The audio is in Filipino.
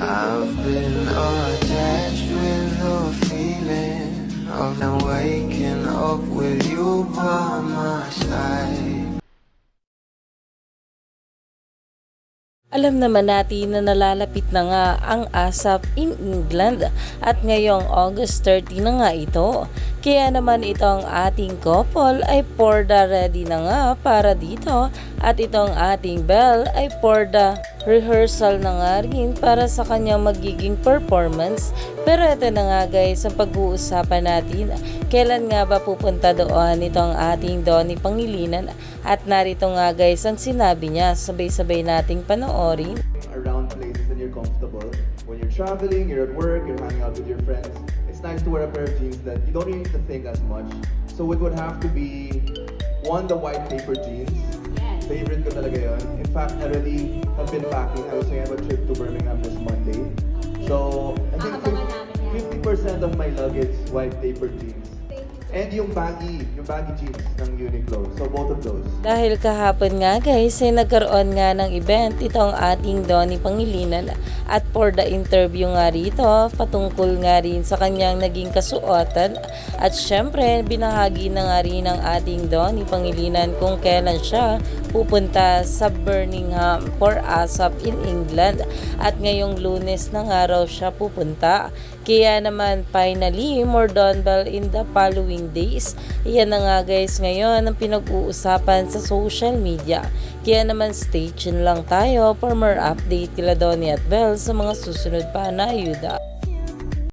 I've been attached with the feeling of now waking up with you by my side. Alam naman natin na nalalapit na nga ang ASAP in England at ngayong August 30 na nga ito. Kaya naman itong ating couple ay for the ready na nga para dito at itong ating Belle ay for the rehearsal na nga rin para sa kanyang magiging performance. Pero ito na nga guys ang pag-uusapan natin. Kailan nga ba pupunta doon itong ating Donnie Pangilinan at narito nga guys ang sinabi niya. Sabay-sabay nating panoorin. around places and you're comfortable. When you're traveling, you're at work, you're hanging out with your friends, it's nice to wear a pair of jeans that you don't need to think as much. So it would have to be one, the white paper jeans. Favorite ko talaga yun. In fact, I already have been packing. I was saying I have a trip to Birmingham this Monday. So I think 50% of my luggage, white paper jeans. And yung baggy, yung baggy jeans ng Uniqlo. So both of those. Dahil kahapon nga guys ay nagkaroon nga ng event itong ating Donnie Pangilinan at for the interview nga rito patungkol nga rin sa kanyang naging kasuotan at syempre binahagi na nga rin ng ating Donnie Pangilinan kung kailan siya pupunta sa Birmingham for ASAP in England at ngayong lunes na nga raw siya pupunta. Kaya naman finally more Don Bell in the following days. Iyan na nga guys ngayon ang pinag-uusapan sa social media. Kaya naman stay tuned lang tayo for more update kila Donnie at Bell sa mga susunod pa na ayuda.